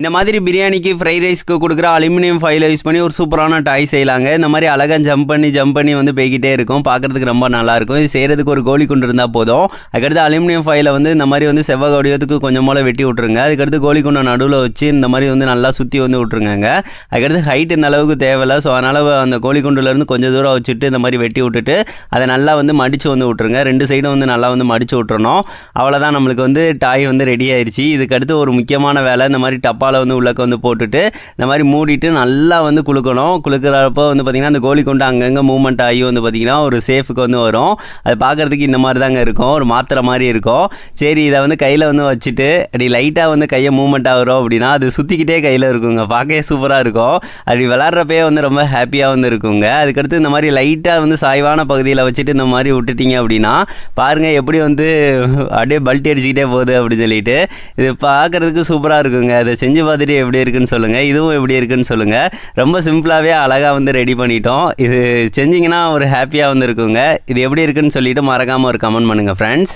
இந்த மாதிரி பிரியாணிக்கு ஃப்ரைட் ரைஸ்க்கு கொடுக்குற அலுமினியம் ஃபைலை யூஸ் பண்ணி ஒரு சூப்பரான டாய் செய்யலாங்க. இந்த மாதிரி அழகாக ஜம்ப் பண்ணி ஜம்ப் பண்ணி வந்து போய்கிட்டே இருக்கும். பார்க்குறதுக்கு ரொம்ப நல்லாயிருக்கும் இது செய்கிறதுக்கு ஒரு கோழி குண்டு இருந்தால் போதும். அதுக்கடுத்து அலுமினியம் ஃபைலை வந்து இந்த மாதிரி வந்து செவ்வாய் வடிவத்துக்கு கொஞ்சம் போல் வெட்டி விட்ருங்க அதுக்கடுத்து கோழி குண்டை நடுவில் வச்சு இந்த மாதிரி வந்து நல்லா சுற்றி வந்து விட்ருங்க அதுக்கடுத்து ஹைட் இந்த அளவுக்கு தேவையில்ல. ஸோ அதனால் அந்த கோழி குண்டுலேருந்து கொஞ்சம் தூரம் வச்சுட்டு இந்த மாதிரி வெட்டி விட்டுட்டு அதை நல்லா வந்து மடித்து வந்து விட்ருங்க ரெண்டு சைடும் வந்து நல்லா வந்து மடித்து விட்றணும் அவ்வளோதான் நம்மளுக்கு வந்து டாய் வந்து ரெடி ஆயிடுச்சு இதுக்கடுத்து ஒரு முக்கியமான வேலை இந்த மாதிரி டப்பாவில் வந்து உள்ளக்க வந்து போட்டுட்டு இந்த மாதிரி மூடிட்டு நல்லா வந்து குலுக்கணும். குளுக்கிறப்போ வந்து பார்த்திங்கன்னா அந்த கோழி கொண்டு அங்கங்கே மூவ்மெண்ட் ஆகி வந்து பார்த்திங்கன்னா ஒரு சேஃபுக்கு வந்து வரும். அது பார்க்குறதுக்கு இந்த மாதிரி தாங்க இருக்கும். ஒரு மாத்திரை மாதிரி இருக்கும். சரி இதை வந்து கையில் வந்து வச்சுட்டு அப்படி லைட்டாக வந்து கையை மூவ்மெண்ட் ஆகிறோம் அப்படின்னா அது சுற்றிக்கிட்டே கையில் இருக்குங்க. பார்க்கவே சூப்பராக இருக்கும். அப்படி விளாட்றப்பே வந்து ரொம்ப ஹாப்பியாக வந்து இருக்குங்க. அதுக்கடுத்து இந்த மாதிரி லைட்டாக வந்து சாய்வான பகுதியில் வச்சுட்டு இந்த மாதிரி விட்டுட்டிங்க அப்படின்னா பாருங்கள் எப்படி வந்து அப்படியே பல்ட்டி அடிச்சுக்கிட்டே போகுது அப்படின்னு சொல்லிட்டு இது பார்க்குறதுக்கு சூப்பராக இருக்குங்க. அதை செஞ்சு பார்த்துட்டு எப்படி இருக்குன்னு சொல்லுங்கள் இதுவும் எப்படி இருக்குன்னு சொல்லுங்கள் ரொம்ப சிம்பிளாகவே அழகாக வந்து ரெடி பண்ணிட்டோம். இது செஞ்சிங்கன்னா ஒரு ஹாப்பியாக வந்து இருக்குங்க. இது எப்படி இருக்குன்னு சொல்லிட்டு மறக்காமல் ஒரு கமெண்ட் பண்ணுங்கள் ஃப்ரெண்ட்ஸ்